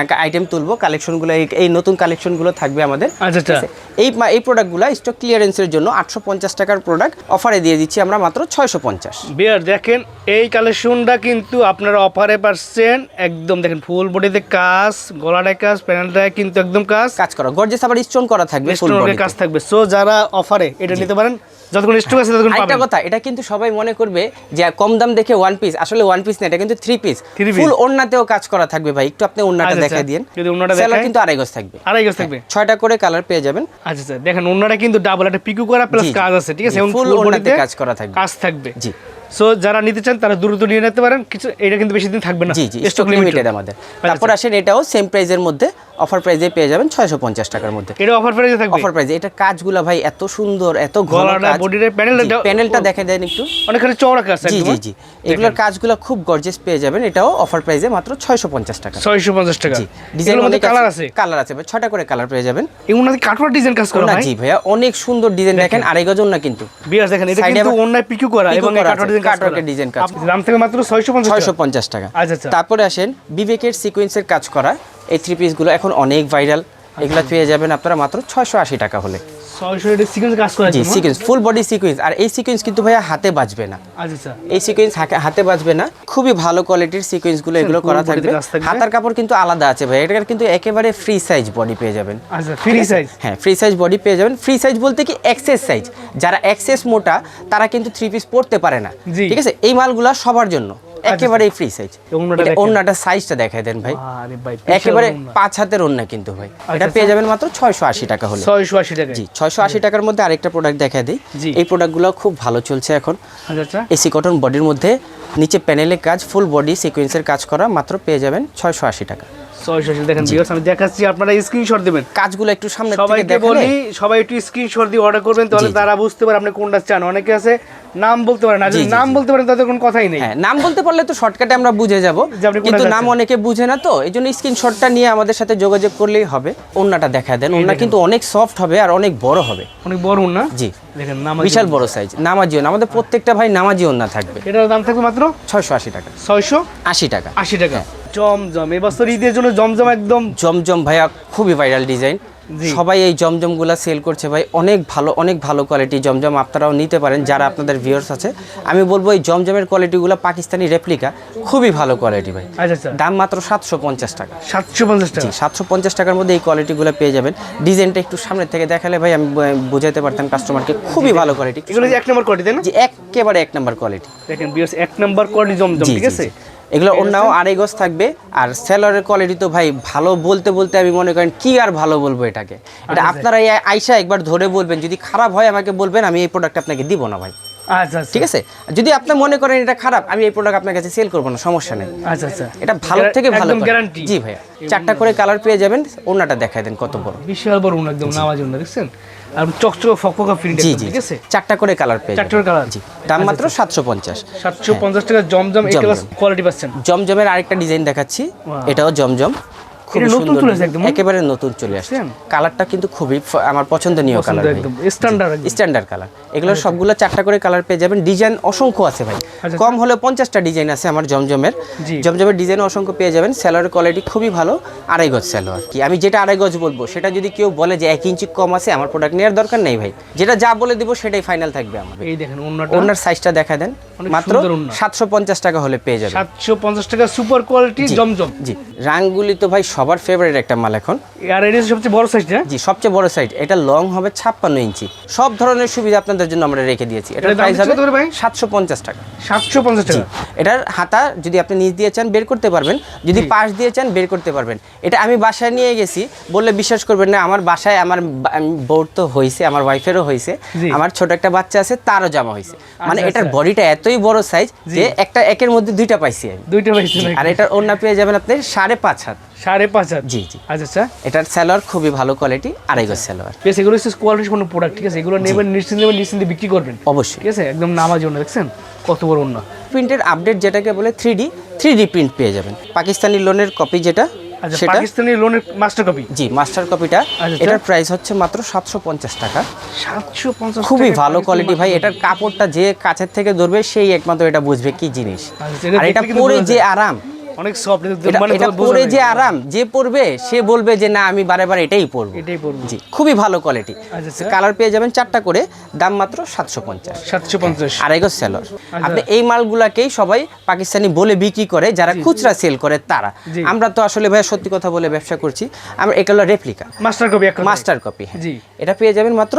আইটেম তুলবো। কালেকশনগুলো এই- এই নতুন কালেকশনগুলো থাকবে আমাদের। আচ্ছা, এই মা- এই প্রোডাক্টগুলো স্টক ক্লিয়ারেন্সের জন্য আটশো পঞ্চাশ টাকার প্রোডাক্ট অফারে দিয়ে দিচ্ছি আমরা মাত্র ছয়শো পঞ্চাশ। বিয়ার দেখেন এই কালেকশনটা কিন্তু আপনারা অফারে পাচ্ছেন। একদম দেখেন ফুল বডিতে কাজ গলাটায় কাজ প্যানেলটায় কিন্তু একদম কাজ। কাজ করা গর্জেস আবার স্টোন করা থাকবে কাজ থাকবে। সো যারা অফারে এটা নিতে পারেন যতক্ষণ স্টক আছে ততক্ষণ পাবেন পাবেন। কথা এটা কিন্তু সবাই মনে করবে যে কম দাম দেখে ওয়ান পিস আসলে ওয়ান পিস না এটা কিন্তু থ্রি পিস ফুল ওড়নাতেও কাজ করা থাকবে ভাই একটু আপনি ওড়নাটা আচ্ছা, দেখাই আচ্ছা। দিন যদি ওড়নাটা দেখেন দেখাই। কিন্তু আড়াই গজ থাকবে। আড়াই গজ থাকবে। ছয়টা করে কালার পেয়ে যাবেন। আচ্ছা স্যার দেখেন ওন্নাটা কিন্তু ডাবল একটা পিকু করা প্লাস। কাজ আছে ঠিক আছে? ফুল ওড়নাতে কাজ করা থাকবে। কাজ থাকবে। জি। সো যারা নিতে চান তারা দ্রুত নিয়ে নিতে পারেন। কিছু এটা কিন্তু বেশি দিন থাকবে না। জি জি স্টক লিমিটেড আমাদের। আচ্ছা, তারপর আসেন এটাও সেম প্রাইজের মধ্যে। অফার প্রাইজে পেয়ে যাবেন ছয়শো পঞ্চাশ টাকার মধ্যে। এটা অফার প্রাইসে থাকবে? অফার প্রাইজে এটা কাজগুলো ভাই এত সুন্দর এত গলাটা, কাজ। বডিটা, প্যানেলটা- প্যানেলটা দেখে দেন একটু। অনেকখানি চওড়া কাজ জি জি জি। এগুলোর কাজগুলো খুব গর্জেস পেয়ে যাবেন। এটাও অফার প্রাইজে মাত্র ছয়শো পঞ্চাশ টাকা। ছয়শো পঞ্চাশ টাকা। জি ডিজাইনের মধ্যে কালার আছে? কালার আছে ভাই। ছয়টা করে কালার পেয়ে যাবেন। এগুলো কাঠোয়া ডিজাইন কাজ করা হয়? জি ভাইয়া অনেক সুন্দর ডিজাইন দেখেন আড়াই গজন না কিন্তু। বিয়ার দেখেন এটা কিন্তু অন্যায় পিকু করা এবং আছে, ডিজাইন কাটওয়ার্কের design কাজ দাম থেকে মাত্র ছয়শো পঞ্চাশ ছয়শো পঞ্চাশ টাকা। আচ্ছা, আচ্ছা। তারপরে আসেন বিবেকের সিকোয়েন্সের কাজ করা। এই থ্রি পিসগুলো এখন অনেক ভাইরাল এগুলো পেয়ে যাবেন আপনারা মাত্র ছয়শো আশি টাকা হলে। জি সিকোয়েন্স ফুল বডি সিকোয়েন্স আর এই সিকোয়েন্স কিন্তু ভাইয়া হাতে বাজবে না। আচ্ছা আচ্ছা। এই সিকোয়েন্স হাতে বাজবে না। খুবই ভালো কোয়ালিটির এগুলো করা থাকবে। হাতার কাপড় কিন্তু আলাদা আছে ভাই কিন্তু একেবারে ফ্রি সাইজ বডি পেয়ে যাবেন। আচ্ছা ফ্রি সাইজ হ্যাঁ ফ্রি সাইজ বডি পেয়ে যাবেন। ফ্রি সাইজ বলতে কি এক্সেস সাইজ যারা এক্সেস মোটা তারা কিন্তু থ্রি পিস পরতে পারে না। ঠিক আছে? এই মালগুলা সবার জন্য। একেবারেই ফ্রি সাইজ সাইজটা দেখাই দেন ভাই। একেবারে পাঁচ হাতের কিন্তু ভাই। এটা আচ্ছা, পেয়ে যাবেন মাত্র ছয়শো আশি টাকা হলে। ছয়শো আশি টাকা জি ছয়শো আশি টাকার মধ্যে আরেকটা প্রোডাক্ট দিই। এই প্রোডাক্টগুলো খুব ভালো চলছে এখন। আচ্ছা আচ্ছা। এসি কটন বডির মধ্যে নিচে প্যানেলে কাজ ফুল বডি সিকোয়েন্সের কাজ করা মাত্র পেয়ে যাবেন ছয়শো আশি টাকা। ছয়শো আশি দেখেন ভিউয়ার্স আমি দেখাচ্ছি আপনারা স্ক্রিনশট দেবেন। কাজগুলো একটু সামনে থেকে সবাই একটু স্ক্রিনশট দিয়ে অর্ডার করবেন তাহলে। তারা বুঝতে পারে আপনি কোনটা চান। অনেকে আছে নাম বলতে পারে না নাম বলতে পারেন তাদের কোনো কথাই নেই। হ্যাঁ নাম বলতে পারলে তো শর্টকাটে আমরা বুঝে যাব। কিন্তু নাম অনেকে বুঝে না তো এই জন্য স্ক্রিনশটটা নিয়ে আমাদের সাথে যোগাযোগ করলেই হবে। ওন্নাটা দেখা দেন। ওন্না কিন্তু অনেক সফট হবে আর অনেক বড় হবে। অনেক বড় না? জি। দেখেন বিশাল বড় সাইজ নামাজিও না। আমাদের প্রত্যেকটা ভাই নামাজি ওন্না থাকবে। এটার দাম থাকবে মাত্র? ছয়শো আশি টাকা। ছয়শো আশি টাকা। আশি টাকা। জমজম। এবছর ঈদের জন্য জমজম একদম জমজম ভাইয়া খুবই ভাইরাল ডিজাইন। সবাই এই জমজমগুলা সেল করছে ভাই। অনেক ভালো অনেক ভালো কোয়ালিটি জমজম আপনারাও নিতে পারেন যারা আপনাদের ভিউয়ার্স আছে। আমি বলব এই জমজমের কোয়ালিটিগুলো পাকিস্তানি রেপ্লিকা খুবই ভালো কোয়ালিটি ভাই। আচ্ছা আচ্ছা। দাম মাত্র সাতশো পঞ্চাশ টাকা। সাতশো পঞ্চাশ টাকা? সাতশো পঞ্চাশ টাকার মধ্যে এই কোয়ালিটিগুলো পেয়ে যাবেন। ডিজাইনটা একটু সামনে থেকে দেখালে ভাই আমি বুঝাতে পারতাম কাস্টমারকে খুবই ভালো কোয়ালিটি এগুলো এক নম্বর কোয়ালিটি না? একেবারে এক নম্বর কোয়ালিটি দেখেন এক নম্বর কোয়ালিটি জমজম ঠিক আছে। এগুলো অন্যও আড়াই গজ থাকবে। আর সেলরের কোয়ালিটি তো ভাই ভালো বলতে বলতে আমি মনে করেন কি আর ভালো বলব এটাকে? এটা আচ্ছা। আপনারা এই আইসা একবার ধরে বলবেন যদি খারাপ হয় আমাকে বলবেন আমি এই প্রোডাক্ট আপনাকে দিব না ভাই। আচ্ছা আচ্ছা। ঠিক আছে? যদি আপনি মনে করেন এটা খারাপ আমি এই প্রোডাক্ট আপনার কাছে সেল করব না সমস্যা নেই। আচ্ছা আচ্ছা। এটা ভালো থেকে ভালো গ্যারান্টি জি ভাইয়া। চারটা করে কালার পেয়ে যাবেন ওনাটা দেখাই দেন কত বড়। বিশাল বড় একদম নামাজ দেখছেন? আর চকচক ফকফকা প্রিন্ট জি ঠিক আছে? চারটা করে কালার পেয়ে। কালার জি। দাম মাত্র সাতশো পঞ্চাশ। সাতশো পঞ্চাশ টাকা জমজম এটা কোয়ালিটি পাচ্ছেন। জমজমের আরেকটা ডিজাইন দেখাচ্ছি। এটাও জমজম। খুবই সুন্দর? একেবারে নতুন চলে আসছে। কালারটা কিন্তু খুবই আমার পছন্দনীয় কালার স্ট্যান্ডার্ড স্ট্যান্ডার্ড কালার এগুলো সবগুলো চারটা করে কালার পেয়ে যাবেন। ডিজাইন অসংখ্য আছে ভাই। আচ্ছা। কম হলে পঞ্চাশটা ডিজাইন আছে আমার জমজমের। জমজমের ডিজাইন অসংখ্য পেয়ে যাবেন। স্যালোয়ারের কোয়ালিটি খুবই ভালো। আড়াই গজ স্যালোয়ার কি আমি যেটা আড়াই গজ বলব সেটা যদি কেউ বলে যে এক ইঞ্চি কম আছে আমার প্রোডাক্ট নেওয়ার দরকার নেই ভাই। যেটা যা বলে দিব সেটাই ফাইনাল থাকবে আমার এই দেখেন ওনার সাইজটা দেখা দেন। মাত্র সাতশো পঞ্চাশ টাকা হলে পেয়ে যাবেন। সাতশো পঞ্চাশ টাকা সুপার কোয়ালিটি জমজম। জি। রাঙ্গুলি তো ভাই সবার ফেভারিট একটা মাল এখন। আর এটা সবচেয়ে বড় সাইজটা জি সবচেয়ে বড় সাইজ এটা লং হবে ছাপ্পান্ন ইঞ্চি। সব ধরনের সুবিধা আপনাদের জন্য আমরা রেখে দিয়েছি। এটার এটার প্রাইস হবে? সাতশো পঞ্চাশ টাকা। সাতশো পঞ্চাশ টাকা। এটার হাতা যদি আপনি নিচ দিয়ে চান বের করতে পারবেন। যদি পাশ দিয়ে চান বের করতে পারবেন। এটা আমি বাসায় নিয়ে গেছি। বললে বিশ্বাস করবেন না আমার বাসায় আমার বা- আমি বউর তো হয়েছে আমার ওয়াইফেরও হয়েছে আমার ছোট একটা বাচ্চা আছে তারও জামা হয়েছে মানে আচ্ছা, এটার আচ্ছা। বডিটা এতই বড় সাইজ যে একটা একের মধ্যে দুইটা পাইছি আমি। দুইটা পাইছি আর এটার ওড়না পেয়ে যাবেন আপনি সাড়ে পাঁচ হাত। সাড়ে পাঁচ হাজার জি জি। আচ্ছা আচ্ছা। এটার স্যালোয়ার খুবই ভালো কোয়ালিটি আড়াই গজ স্যালোয়ার বেশ এগুলো হচ্ছে কোয়ালিটি কোনো প্রোডাক্ট ঠিক আছে? এগুলো নেবেন নিশ্চিন্তে নেবেন নিশ্চিন্তে বিক্রি করবেন। অবশ্যই। ঠিক আছে? একদম নামার জন্য দেখছেন? কত বড় অন্য। প্রিন্টের আপডেট যেটাকে বলে three D three D print পেয়ে যাবেন। পাকিস্তানি লোনের কপি যেটা আচ্ছা সেটা পাকিস্তানি লোনের মাস্টার কপি জি মাস্টার কপিটা আচ্ছা। এটার প্রাইস হচ্ছে মাত্র সাতশো পঞ্চাশ টাকা। সাতশো পঞ্চাশ খুবই ভালো কোয়ালিটি ভাই এটার কাপড়টা যে কাছের থেকে ধরবে সেই একমাত্র এটা বুঝবে কি জিনিস। আচ্ছা, আর এটা পরে যে আরাম। অনেক সফট মানে এটা পরে যে আরাম যে পরবে সে বলবে যে না আমি বারে বারে এটাই পরবো। এটাই পরবো। জি খুবই ভালো কোয়ালিটি আচ্ছা, আচ্ছা। কালার পেয়ে যাবেন চারটা করে দাম মাত্র সাতশো পঞ্চাশ। সাতশো পঞ্চাশ। আড়াই গজ সেলর আপনি এই মালগুলাকেই সবাই পাকিস্তানি বলে বিক্রি করে যারা খুচরা সেল করে তারা। আমরা তো আসলে ভাই সত্যি কথা বলে ব্যবসা করছি আমরা এগুলো replica master copy master copy জি। এটা পেয়ে যাবেন মাত্র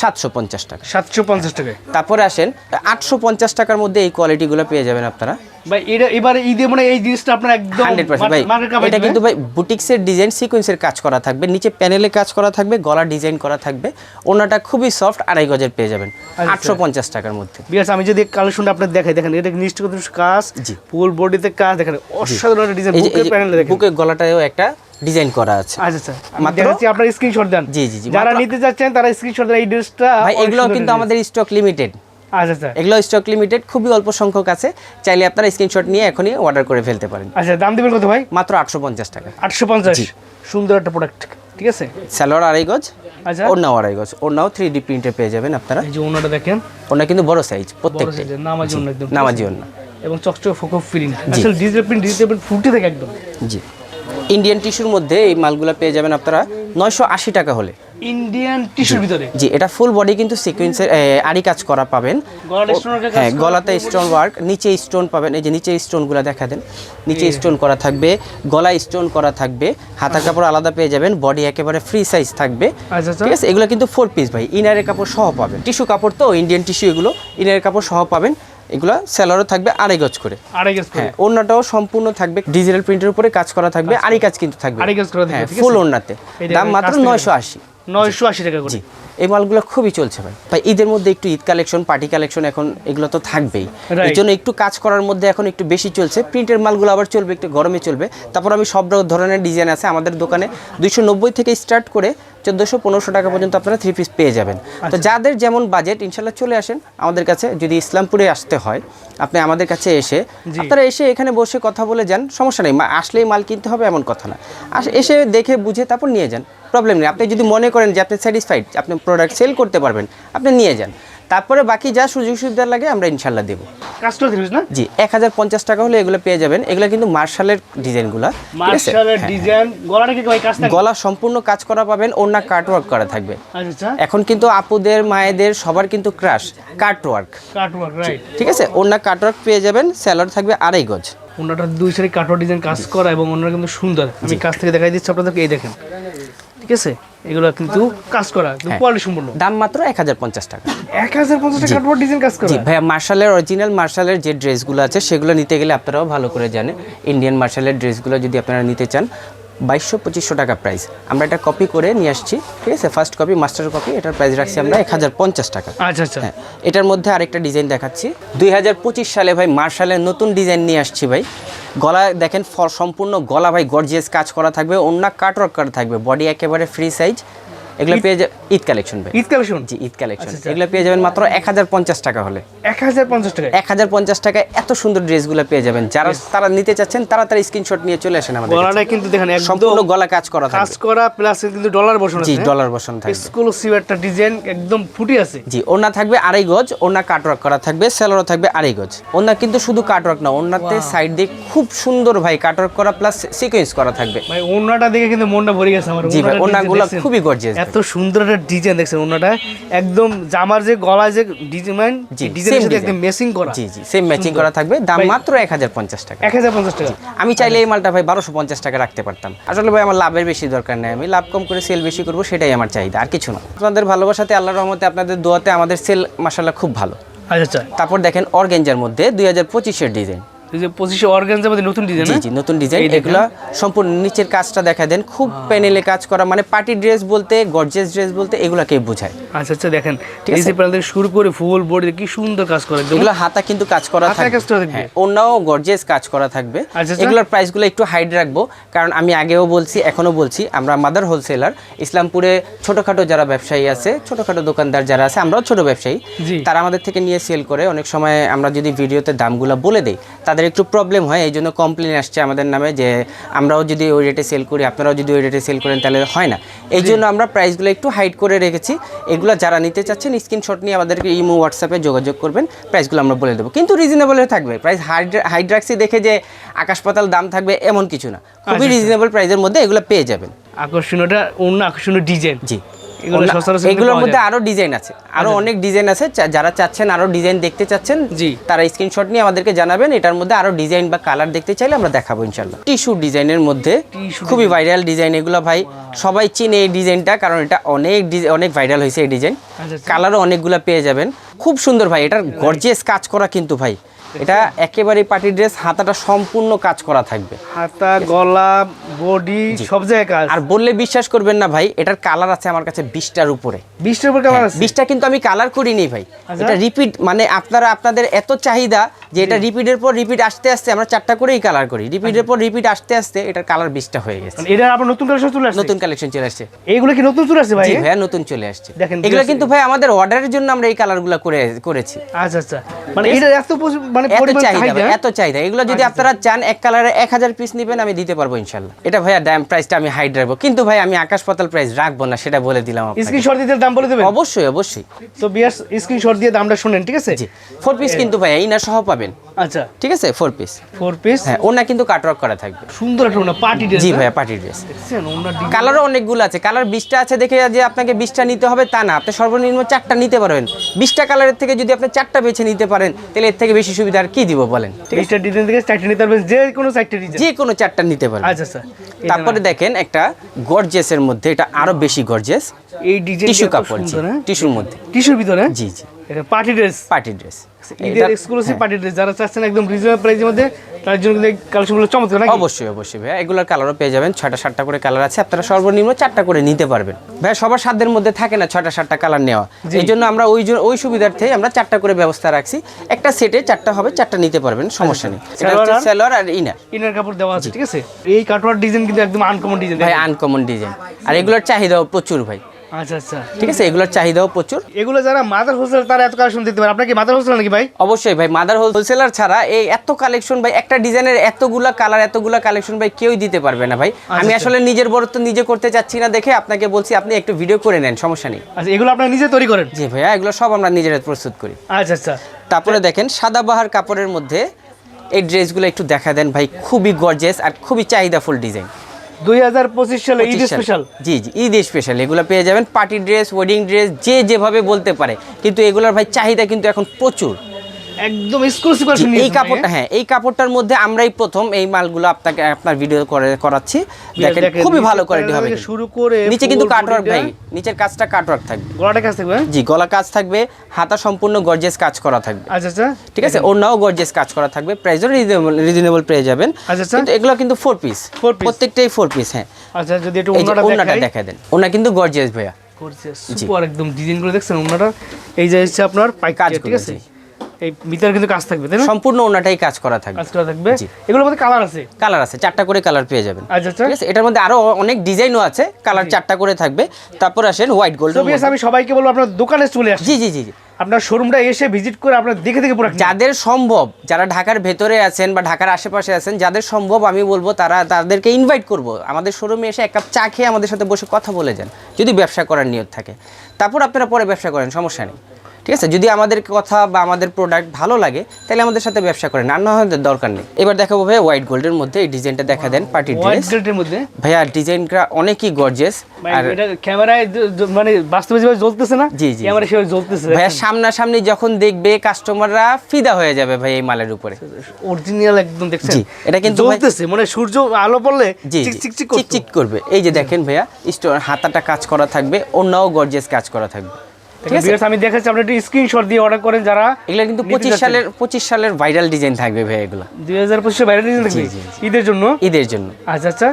সাতশো পঞ্চাশ টাকা। সাতশো পঞ্চাশ টাকায়। তারপরে আসেন আটশো পঞ্চাশ টাকার মধ্যে এই কোয়ালিটিগুলো পেয়ে যাবেন আপনারা। ভাই এটা এবারে ঈদে মানে এই জিনিসটা আপনার একদম হান্ড্রেড পার্সেন্ট ভাই এটা কিন্তু ভাই বুটিক্সের ডিজাইন সিকোয়েন্সের কাজ করা থাকবে নিচে প্যানেলে কাজ করা থাকবে গলা ডিজাইন করা থাকবে ওনাটা খুবই সফট আড়াই গজের পেয়ে যাবেন আচ্ছা। আটশো পঞ্চাশ টাকার মধ্যে। বিয়াস আমি যদি কালেকশনটা দেখাই দেখেন এটা কত কাজ ফুল বডিতে কাজ দেখেন অসাধারণ একটা ডিজাইন বুকের এই প্যানেলে দেখেন। বুকের গলাটায়ও একটা ডিজাইন করা আছে। আচ্ছা আচ্ছা আমি মাত্র- দেখাচ্ছি স্ক্রিনশট দেন। জি, জি, যারা নিতে যাচ্ছেন তারা স্ক্রিনশট দেন এই ড্রেসটা ভাই এগুলো কিন্তু আমাদের স্টক লিমিটেড আচ্ছা আচ্ছা। এগুলো স্টক লিমিটেড খুবই অল্প সংখ্যক আছে। চাইলে আপনারা স্ক্রিনশট নিয়ে এখনই অর্ডার করে ফেলতে পারেন। আচ্ছা দাম দিবেন কত ভাই? মাত্র আটশো পঞ্চাশ টাকা। আটশো পঞ্চাশ? সুন্দর একটা প্রোডাক্ট ঠিক আছে? স্যালোয়ার আড়াই গজ আচ্ছা। ওড়নাও আড়াই গজ। ওড়নাও থ্রি ডি প্রিন্টে পেয়ে যাবেন আপনারা। এই যে ওনাটা দেখেন। ওড়না কিন্তু বড় সাইজ প্রত্যেকটা। একদম নামাজি? ওড়না। এবং চকচক ফোকো প্রিন্ট আসলে ডিজিটাল প্রিন্ট ডিজিটাল প্রিন্ট ফুটে থাকে একদম। জি। ইন্ডিয়ান টিস্যুর মধ্যে এই মালগুলো পেয়ে যাবেন আপনারা নয়শো আশি টাকা হলে। ইন্ডিয়ান টিস্যুর ভিতরে? জি এটা ফুল বডি কিন্তু সিকোয়েন্সের আড়ি কাজ করা পাবেন। হ্যাঁ গলাতে স্টোন ওয়ার্ক নিচে স্টোন পাবেন। এই যে নিচে স্টোনগুলো দেখা দেন। নিচে স্টোন করা থাকবে গলায় স্টোন করা থাকবে হাতার কাপড় আলাদা পেয়ে যাবেন বডি একেবারে ফ্রি সাইজ থাকবে। আচ্ছা আচ্ছা। ঠিক আছে? এগুলো কিন্তু ফোর পিস ভাই ইনারের কাপড় সহ পাবেন। টিস্যু কাপড় তো ইন্ডিয়ান টিস্যু এগুলো ইনারের কাপড় সহ পাবেন। এগুলো স্যালোয়ারও থাকবে আড়াই গজ করে। আড়াই গেজ হ্যাঁ ওড়নাটাও সম্পূর্ণ থাকবে ডিজিটাল প্রিন্টের উপরে কাজ করা থাকবে আড়ি কাজ কিন্তু থাকবে। আড়াই গজ করা থাকবে, হ্যাঁ? ফুল ওড়নাতে। দাম মাত্র নয়শো আশি। নয়শো আশি টাকা করে। এই মালগুলো খুবই চলছে ভাই। ভাই ঈদের মধ্যে একটু ঈদ কালেকশন পার্টি কালেকশন এখন এগুলো তো থাকবেই। এই জন্য একটু কাজ করার মধ্যে এখন একটু বেশি চলছে। প্রিন্টের মালগুলো আবার চলবে একটু গরমে চলবে। তারপর আমি সব ধরনের ডিজাইন আছে আমাদের দোকানে। দুইশো নব্বই থেকে স্টার্ট করে চোদ্দোশো পনেরোশো টাকা পর্যন্ত আপনারা থ্রি পিস পেয়ে যাবেন। তো যাদের যেমন বাজেট ইনশাল্লাহ চলে আসেন। আমাদের কাছে যদি ইসলামপুরে আসতে হয় আপনি আমাদের কাছে এসে। আপনারা এসে এখানে বসে কথা বলে যান সমস্যা নেই। আসলেই মাল কিনতে হবে এমন কথা না। এসে দেখে বুঝে তারপর নিয়ে যান। প্রবলেম নেই। আপনি যদি মনে করেন যে আপনি স্যাটিসফাইড আপনি প্রোডাক্ট সেল করতে পারবেন আপনি নিয়ে যান। তারপরে বাকি যা সুযোগ সুবিধা লাগে আমরা ইনশাল্লাহ দেবো। না? জি এক হাজার পঞ্চাশ টাকা হলে এগুলো পেয়ে যাবেন। এগুলো কিন্তু মার্শালের ডিজাইনগুলো। মার্শালের ডিজাইন গলাটা কি ভাই কাজ গলা সম্পূর্ণ কাজ করা পাবেন ওনার কাটওয়ার্ক করা থাকবে। আচ্ছা। এখন কিন্তু আপুদের মায়েদের সবার কিন্তু ক্রাশ কাটওয়ার্ক কাটওয়ার্ক রাইট ঠিক আছে? ওনার কাটওয়ার্ক পেয়ে যাবেন স্যালাড থাকবে আড়াই গজ। ওনাটা দুই সাইডে কাটওয়ার্ক ডিজাইন কাজ করা এবং ওনারা কিন্তু সুন্দর। আমি কাছ থেকে দেখাই দিচ্ছি আপনাদেরকে এই দেখেন। ঠিক আছে এগুলো কিন্তু কাজ করা কিন্তু হ্যাঁ। কোয়ালিটি সম্পূর্ণ। দাম মাত্র এক হাজার পঞ্চাশ টাকা। এক হাজার পঞ্চাশ টাকা কাটওয়ার্ক ডিজাইন কাজ করা? জি ভাইয়া মার্শালের অরিজিনাল মার্শালের যে ড্রেসগুলো আছে সেগুলো নিতে গেলে আপনারাও ভালো করে জানেন। ইন্ডিয়ান মার্শালের ড্রেসগুলো যদি আপনারা নিতে চান বাইশশো পঁচিশশো টাকা প্রাইস আমরা এটা কপি করে নিয়ে আসছি ঠিক আছে? ফার্স্ট কপি মাস্টার কপি এটার প্রাইস রাখছি আমরা এক হাজার পঞ্চাশ টাকা। আচ্ছা আচ্ছা। হ্যাঁ এটার মধ্যে আরেকটা ডিজাইন দেখাচ্ছি। দুই হাজার পঁচিশ সালে ভাই মার্শালের নতুন ডিজাইন নিয়ে আসছি ভাই। গলা দেখেন সম্পূর্ণ গলা ভাই গর্জিয়াস কাজ করা থাকবে অন্য কাটওয়ার্ক করা থাকবে বডি একেবারে ফ্রি সাইজ এগুলো পেয়ে যা ঈদ কালেকশন ভাই। ঈদ কালেকশন জি ঈদ কালেকশন আচ্ছা, আচ্ছা। এগুলো পেয়ে যাবেন মাত্র এক হাজার পঞ্চাশ টাকা হলে। এক হাজার পঞ্চাশ টাকা এক হাজার পঞ্চাশ টাকায় এত সুন্দর ড্রেসগুলো পেয়ে যাবেন। যারা তারা নিতে চাচ্ছেন তারা তার স্ক্রিনশট নিয়ে চলে আসেন আমাদের গলাটা কিন্তু দেখেন সম্পূর্ণ গলা কাজ করা কাজ থাকবে করা প্লাস কিন্তু ডলার বসানো জি ডলার বসানো থাকবে। এক্সক্লুসিভ একটা ডিজাইন একদম ফুটি আছে। জি ওনা থাকবে আড়াই গজ ওনা কাটওয়ার্ক করা থাকবে সেলোরও থাকবে আড়াই গজ। ওনা কিন্তু শুধু কাটওয়ার্ক না ওনাতে সাইড দিয়ে খুব সুন্দর ভাই কাটওয়ার্ক করা প্লাস সিকোয়েন্স করা থাকবে। ভাই ওনাটা দেখে কিন্তু মনটা ভরে গেছে আমার। জি ভাই ওনাগুলো খুবই গর্জিয়াস এত সুন্দর একটা ডিজাইন দেখছেন ওনাটা। একদম জামার যে গলায় যে ডিজাইন ডিজাইনের সাথে। একদম মেসিং করা। জি জি সেম ম্যাচিং করা থাকবে। দাম মাত্র এক হাজার পঞ্চাশ টাকা। এক হাজার পঞ্চাশ টাকা। আমি চাইলে এই মালটা ভাই বারোশো পঞ্চাশ টাকা রাখতে পারতাম। আসলে ভাই আমার লাভের বেশি দরকার নেই। আমি লাভ কম করে সেল বেশি করব সেটাই আমার চাহিদা আর কিছু না। আপনাদের ভালোবাসাতে আল্লাহর রহমতে আপনাদের দোয়াতে আমাদের সেল মাসাল্লাহ খুব ভালো। আচ্ছা আচ্ছা। তারপর দেখেন অর্গেঞ্জার মধ্যে দুই হাজার পঁচিশের ডিজাইন যে পঁচিশে মধ্যে নতুন ডিজাইন জি জি নতুন ডিজাইন এগুলো সম্পূর্ণ নিচের কাজটা দেখা দেন খুব প্যানেলে কাজ করা মানে পার্টি ড্রেস বলতে গর্জিয়াস ড্রেস বলতে এগুলাকে বোঝায়। আচ্ছা আচ্ছা দেখেন? প্যানেল থেকে শুরু করে ফুল বডি কি সুন্দর কাজ করে এগুলো হাতা কিন্তু কাজ করা থাকবে। কাজ করা থাকবে? হ্যাঁ অন্যও গর্জিয়াস কাজ করা থাকবে। আচ্ছা, আচ্ছা। এগুলোর প্রাইসগুলো একটু হাইড রাখব কারণ আমি আগেও বলছি এখনও বলছি আমরা মাদার হোলসেলার ইসলামপুরে ছোটখাটো যারা ব্যবসায়ী আছে ছোটখাটো দোকানদার যারা আছে আমরাও ছোট ব্যবসায়ী তারা আমাদের থেকে নিয়ে সেল করে অনেক সময় আমরা যদি ভিডিওতে দামগুলো বলে দেই তাদের একটু প্রবলেম হয় এই জন্য কমপ্লেন আসছে আমাদের নামে যে আমরাও যদি ওই রেটে সেল করি আপনারাও যদি ওই রেটে সেল করেন তাহলে হয় না। এই জন্য আমরা প্রাইসগুলো একটু হাইড করে রেখেছি। এগুলো যারা নিতে চাচ্ছেন স্ক্রিনশট নিয়ে আমাদেরকে ইমো হোয়াটসঅ্যাপে যোগাযোগ করবেন। প্রাইসগুলো আমরা বলে দেবো। কিন্তু রিজনেবল থাকবে। প্রাইস হাইড হাইড রাখছি দেখে যে আকাশ পাতাল দাম থাকবে এমন কিছু না। খুবই আচ্ছা, আচ্ছা। রিজনেবল প্রাইসের মধ্যে এগুলো পেয়ে যাবেন। আকর্ষণীয়টা অন্য আকর্ষণীয় ডিজাইন জি। এগুলোর মধ্যে আরও ডিজাইন আছে। আরও অনেক ডিজাইন আছে যারা চাচ্ছেন আরও ডিজাইন দেখতে চাচ্ছেন জি। তারা স্ক্রিনশট নিয়ে আমাদেরকে জানাবেন। এটার মধ্যে আরও ডিজাইন বা কালার দেখতে চাইলে আমরা দেখাবো ইনশাল্লাহ টিস্যু ডিজাইনের মধ্যে খুবই ভাইরাল ডিজাইন এগুলো ভাই। সবাই চিনে এই ডিজাইনটা কারণ এটা অনেক অনেক ভাইরাল হয়েছে এই ডিজাইন আচ্ছা, আচ্ছা। কালারও অনেকগুলো পেয়ে যাবেন। খুব সুন্দর ভাই এটার গর্জিয়াস কাজ করা কিন্তু ভাই। এটা একেবারে পার্টি ড্রেস হাতাটা সম্পূর্ণ কাজ করা থাকবে। হাতা গলা বডি সব জায়গায় আর বললে বিশ্বাস করবেন না ভাই এটার কালার আছে আমার কাছে বিশটার উপরে। বিশটার উপরে কালার আছে? বিশটা কিন্তু আমি কালার করিনি ভাই। আচ্ছা। এটা রিপিট মানে আপনারা আপনাদের এত চাহিদা যে এটা রিপিটের পর রিপিট আসতে আসতে আমরা চারটা করেই কালার করি। রিপিটের পর রিপিট আসতে আসতে এটার কালার বিশটা হয়ে গেছে। মানে এটা আপনার নতুন কালেকশন চলে আসছে? নতুন কালেকশন চলে আসছে। এইগুলো কি নতুন চলে আসছে ভাই? ভাইয়া নতুন চলে আসছে। দেখেন, এগুলো কিন্তু ভাই আমাদের অর্ডারের জন্য আমরা এই কালারগুলো করে করেছি। আচ্ছা আচ্ছা। মানে এটা এত মানে এত পরিমাণ চাহিদা ভাই, এত চাহিদা। এগুলো যদি আপনারা চান এক কালারে এক হাজার পিস নেবেন আমি দিতে পারব ইনশাল্লাহ। এটা ভাইয়া দাম প্রাইসটা আমি হাইড রাখব। কিন্তু ভাই আমি আকাশ পাতাল প্রাইস রাখব না সেটা বলে দিলাম আপনাকে। স্ক্রিনশট দিতে দাম বলে দেবেন? অবশ্যই অবশ্যই। তো বিয়ার স্ক্রিনশট দিয়ে দামটা শুনেন ঠিক আছে? জি। ফোর পিস কিন্তু ভাইয়া ইনার সহ পাবেন। আচ্ছা। ঠিক আছে? ফোর পিস ফোর পিস হ্যাঁ ওনা কিন্তু কাটওয়ার্ক করা থাকবে। সুন্দর একটা ওনা পার্টি ড্রেস জি ভাইয়া পার্টি ড্রেস কালারও অনেকগুলো আছে। কালার বিশটা আছে দেখে যে আপনাকে বিশটা নিতে হবে তা না। আপনি সর্বনিম্ন চারটা নিতে পারবেন বিশটা কালারের থেকে যদি আপনি চারটা বেছে নিতে পারেন তাহলে এর থেকে বেশি সুবিধা আর কি দিব বলেন? এইটা ডিজাইন থেকে চারটে নিতে পারবেন যে কোনো চারটে ডিজাইন যে কোনো চারটা নিতে পারবেন। আচ্ছা আচ্ছা। তারপরে দেখেন একটা গর্জেসের মধ্যে এটা আরও বেশি গর্জেস এই ডিজাইন টিস্যু কাপড় হ্যাঁ? টিস্যুর মধ্যে। টিস্যুর ভিতরে? জি জি। এটা পার্টি ড্রেস। Party dress. ঈদের এক্সক্লুসিভ পার্টি ড্রেস যারা চাচ্ছেন একদম রিজনেবল প্রাইসের মধ্যে তার জন্য কিন্তু কালেকশনগুলো চমৎকার নাকি? অবশ্যই অবশ্যই ভাইয়া। এগুলোর কালারও পেয়ে যাবেন। ছয়টা সাতটা করে কালার আছে। আপনারা সর্বনিম্ন চারটা করে নিতে পারবেন। ভাইয়া সবার সাধ্যের মধ্যে থাকে না ছয়টা সাতটা কালার নেওয়া। এই জন্য আমরা ওই ওই সুবিধার্থে আমরা চারটা করে ব্যবস্থা রাখছি। একটা সেটে চারটা হবে চারটা নিতে পারবেন সমস্যা নেই। সালোয়ার আর- ইনার। ইনার কাপড় দেওয়া আছে ঠিক আছে? এই ডিজাইন কিন্তু একদম আনকমন ডিজাইন ভাই আনকমন ডিজাইন আর এগুলোর চাহিদাও প্রচুর ভাই। আচ্ছা আচ্ছা। ঠিক আছে এগুলোর চাহিদাও প্রচুর। এগুলো যারা মাদার হোলসেল তারা এত কালেকশন দিতে পারে। আপনার কি মাদার হোলসেল নাকি ভাই? অবশ্যই ভাই মাদার হোলসেলার ছাড়া এই এত কালেকশন ভাই একটা ডিজাইনের এতগুলা কালার এতগুলা কালেকশন ভাই কেউই দিতে পারবে না ভাই। আমি আসলে নিজের বরত্ব নিজে করতে চাচ্ছি না দেখে আপনাকে বলছি আপনি একটু ভিডিও করে নেন সমস্যা নেই। আচ্ছা এগুলো আপনারা নিজে তৈরি করেন? জি ভাইয়া এগুলো সব আমরা নিজেরা প্রস্তুত করি। আচ্ছা আচ্ছা। তারপরে দেখেন সাদাবাহার কাপড়ের মধ্যে এই ড্রেসগুলো একটু দেখা দেন ভাই খুবই গর্জেস আর খুবই চাহিদাফুল ডিজাইন দুই হাজার পঁচিশ সালে ঈদ স্পেশাল জি জি ঈদ স্পেশাল এগুলো পেয়ে যাবেন। পার্টি ড্রেস ওয়েডিং ড্রেস যে যেভাবে বলতে পারে। কিন্তু এগুলোর ভাই চাহিদা কিন্তু এখন প্রচুর। একদম এক্সক্লুসিভ কালেকশন এই কাপড়টা হ্যাঁ এই কাপড়টার মধ্যে আমরাই প্রথম এই মালগুলো আপনাকে আপনার ভিডিও করে করাচ্ছি। দেখেন খুবই ভালো কোয়ালিটি হবে শুরু করে নিচে কিন্তু কাটওয়ার্ক ভাই নিচের কাজটা কাটওয়ার্ক থাকবে। গলাটা কাছ থাকবে? জি গলা কাজ থাকবে হাতা সম্পূর্ণ গর্জেস কাজ করা থাকবে। আচ্ছা আচ্ছা। ঠিক আছে ওনাও গর্জেস কাজ করা থাকবে প্রাইসও রিজনেবল রিজনেবল পেয়ে যাবেন। আচ্ছা, আচ্ছা। কিন্তু এগুলো কিন্তু ফোর পিস প্রত্যেকটাই ফোর পিস হ্যাঁ। আচ্ছা যদি একটু এই যে ওনাটা ওনাটা দেখা দেন। ওনা কিন্তু গর্জিয়াস ভাইয়া। সুপার একদম ডিজাইন করে দেখছেন ওনাটা এই যে হচ্ছে আপনার পাইকারি ঠিক আছে। এই ভিতরে কিন্তু কাজ থাকবে তাই না? সম্পূর্ণ ওনাটাই কাজ করা থাকবে। কাজ করা থাকবে। এগুলোর মধ্যে কালার আছে? কালার আছে চারটা করে কালার পেয়ে যাবেন। আচ্ছা আচ্ছা। ঠিক আছে? এটার মধ্যে আরও অনেক ডিজাইনও আছে কালার চারটা করে থাকবে। তারপর আসেন হোয়াইট গোল্ড আমি সবাইকে বলব আপনার দোকানে চলে জি জি জি আপনার শোরুমটা এসে ভিজিট করে আপনার দেখে দেখে যাদের সম্ভব যারা ঢাকার ভেতরে আছেন বা ঢাকার আশেপাশে আছেন যাদের সম্ভব আমি বলব তারা তাদেরকে ইনভাইট করব। আমাদের শোরুমে এসে এক কাপ চা খেয়ে আমাদের সাথে বসে কথা বলে যান যদি ব্যবসা করার নিয়ত থাকে। তারপর আপনারা পরে ব্যবসা করেন সমস্যা নেই। ঠিক আছে? যদি আমাদের কথা বা আমাদের প্রোডাক্ট ভালো লাগে তাহলে আমাদের সাথে ব্যবসা করেন। আর না দরকার নেই। এবার দেখাবো ভাইয়া হোয়াইট গোল্ডের মধ্যে এই ডিজাইনটা দেখা দেন পার্টি ড্রেস গ্রেডের মধ্যে? ভাইয়া ডিজাইনটা অনেকই গর্জেস ভাই, আর এটা ক্যামেরায় মানে বাস্তবে যেভাবে জ্বলতেছে না? জি, জি, ক্যামেরা সেভাবে জ্বলতেছে ভাইয়া সামনাসামনি যখন দেখবে কাস্টমাররা ফিদা হয়ে যাবে ভাই এই মালের উপরে। অরিজিনাল একদম দেখছেন? জি, এটা কিন্তু ভাই- জ্বলতেছে মানে সূর্য আলো পড়লে জি চিক জি, চিক চিক চিক চিক করবে। এই যে দেখেন ভাইয়া স্টোর হাতাটা কাজ করা থাকবে অন্যও গর্জেস কাজ করা থাকবে। আমি দেখাচ্ছি আপনি একটু স্ক্রিনশট দিয়ে অর্ডার করেন যারা এগুলো কিন্তু পঁচিশ সালের পঁচিশ সালের ভাইরাল ডিজাইন থাকবে ভাই এগুলো। দুই হাজার পঁচিশে বাইরে দিয়েছেন থাকবে? ঈদের জন্য? ঈদের জন্য। আচ্ছা আচ্ছা।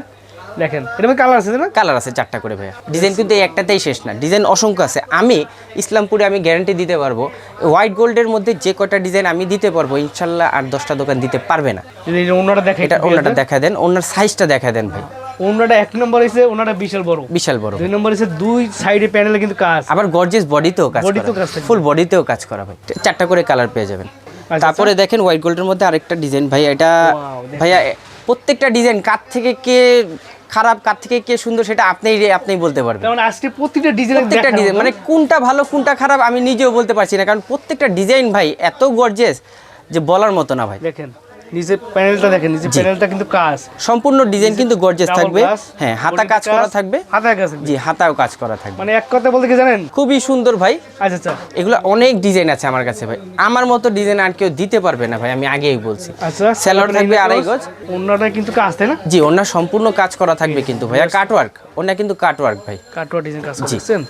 দেখেন এটা কালার আছে না? কালার আছে চারটা করে ভাইয়া। ডিজাইন কিন্তু এই একটাতেই শেষ না। ডিজাইন অসংখ্য আছে। আমি ইসলামপুরে আমি গ্যারান্টি দিতে পারব। হোয়াইট গোল্ডের মধ্যে যে কটা ডিজাইন আমি দিতে পারব ইনশাল্লাহ আর দশটা দোকান দিতে পারবে না। এটা ওনাটা দেখা দেন ওনার সাইজটা দেখা দেন ভাই। অন্যটা এক নম্বর এসে ওনাটা বিশাল বড়। বিশাল বড়। দুই নম্বর এসে দুই সাইডে প্যানেলে কিন্তু কাজ। আবার বডিতেও কাজ Body তেও করা। কাজ ফুল বডিতেও কাজ করা ভাই। চারটা করে কালার পেয়ে যাবেন। আচ্ছা, তারপরে দেখেন হোয়াইট গোল্ডের মধ্যে আরেকটা ডিজাইন ভাই এটা ভাইয়া প্রত্যেকটা ডিজাইন কার থেকে কে খারাপ কার থেকে কে সুন্দর সেটা আপনি আপনিই বলতে পারবেন। যেমন আজকে প্রতিটা ডিজাইন প্রত্যেকটা ডিজাইন মানে কোনটা ভালো কোনটা খারাপ আমি নিজেও বলতে পারছি না। কারণ প্রত্যেকটা ডিজাইন ভাই এত গর্জেস যে বলার মতো না ভাই। দেখেন প্যানেলটা দেখেন প্যানেলটা কিন্তু কাজ। সম্পূর্ণ ডিজাইন কিন্তু গর্জেস থাকবে। হ্যাঁ হাতা কাজ করা থাকবে। হাতা কাজ জি হাতাও কাজ করা থাকবে। মানে এক কথা বলতে কি জানেন? খুবই সুন্দর ভাই। আচ্ছা আচ্ছা। এগুলো অনেক ডিজাইন আছে আমার কাছে ভাই। আমার মতো ডিজাইন আর কেউ দিতে পারবে না ভাই আমি আগেই বলছি। আচ্ছা থাকবে আড়াই গজ। অন্যটা কিন্তু কাজ তাই না? জি ওনার সম্পূর্ণ কাজ করা থাকবে কিন্তু ভাইয়া কাটওয়ার্ক ওনার কিন্তু কাটওয়ার্ক ভাই। কাটোয়া ডিজাইন কাজ করছেন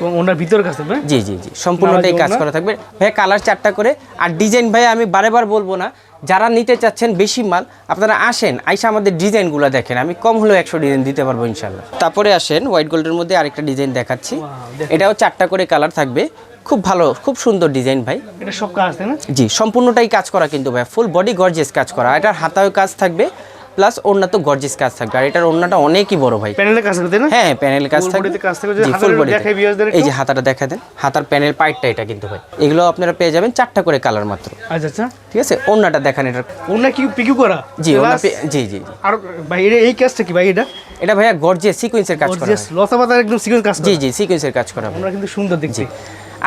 এবং ওনার ভিতরে কাজ থাকবে জি জি জি সম্পূর্ণটাই কাজ করা থাকবে। ভাইয়া কালার চারটা করে। আর ডিজাইন ভাই আমি বারেবার বলব না যারা নিতে চাচ্ছেন বেশি মাল আপনারা আসেন আইসা আমাদের ডিজাইনগুলো দেখেন। আমি কম হলেও একশো ডিজাইন দিতে পারব ইনশাল্লাহ তারপরে আসেন হোয়াইট গোল্ডের মধ্যে আরেকটা ডিজাইন দেখাচ্ছি। এটাও চারটা করে কালার থাকবে। খুব ভালো খুব সুন্দর ডিজাইন ভাই। এটা সব কাজ জি সম্পূর্ণটাই কাজ করা কিন্তু ভাই ফুল বডি গর্জেস কাজ করা। এটার হাতাও কাজ থাকবে। প্লাস ওড়না তো গর্জেস কাজ থাকবে। আর এটার ওড়নাটা অনেকই বড় ভাই। প্যানেলে কাজ থাকবে না? হ্যাঁ প্যানেল কাজ থাকবে। কাজ থাকবে, এই যে হাতাটা দেখা দেন। হাতার প্যানেল পাইটটা এটা কিন্তু ভাই। এগুলো আপনারা পেয়ে যাবেন চারটা করে কালার মাত্র। আচ্ছা আচ্ছা। ঠিক আছে? ওড়নাটা দেখান এটা ওনা কি পিকু করা? জি ওড়না জি জি। আর ভাই এই কাজটা কি ভাই এটা? এটা ভাইয়া গর্জিয়াস সিকোয়েন্সের কাজ করা গর্জিয়াস পাতার একদম সিকোয়েন্স কাজ করা। জি জি সিকোয়েন্সের কাজ করা আমরা কিন্তু সুন্দর দেখছি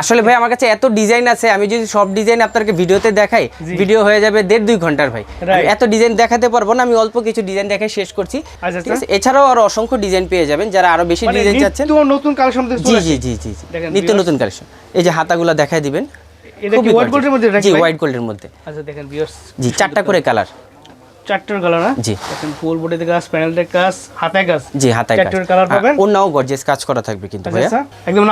আসলে ভাই আমার কাছে এত ডিজাইন আছে আমি যদি সব ডিজাইন আপনাকে ভিডিওতে দেখাই ভিডিও হয়ে যাবে দেড় দুই ঘণ্টার ভাই। এত ডিজাইন দেখাতে পারব না আমি অল্প কিছু ডিজাইন দেখাই শেষ করছি। আচ্ছা, ঠিক আছে? এছাড়াও আরও অসংখ্য ডিজাইন পেয়ে যাবেন যারা আরও বেশি মানে ডিজাইন চাচ্ছেন। নিত্য নতুন কালেকশন জি জি জি জি নিত্য নতুন কালেকশন এই যে হাতাগুলো দেখাই দিবেন এটা কি হোয়াইট। গোল্ডের মধ্যে জি হোয়াইট গোল্ডের মধ্যে। আচ্ছা দেখেন ভিউয়ার্স জি চারটা করে কালার চারটার কালার না জি। দেখেন ফুল বডিতে কাজ প্যানেলতে কাজ হাতে কাজ। জি হাতায় চারটার কালার পাবেন। গর্জেস কাজ করা থাকবে কিন্তু আচ্ছা ভাইয়া। আচ্ছা একদম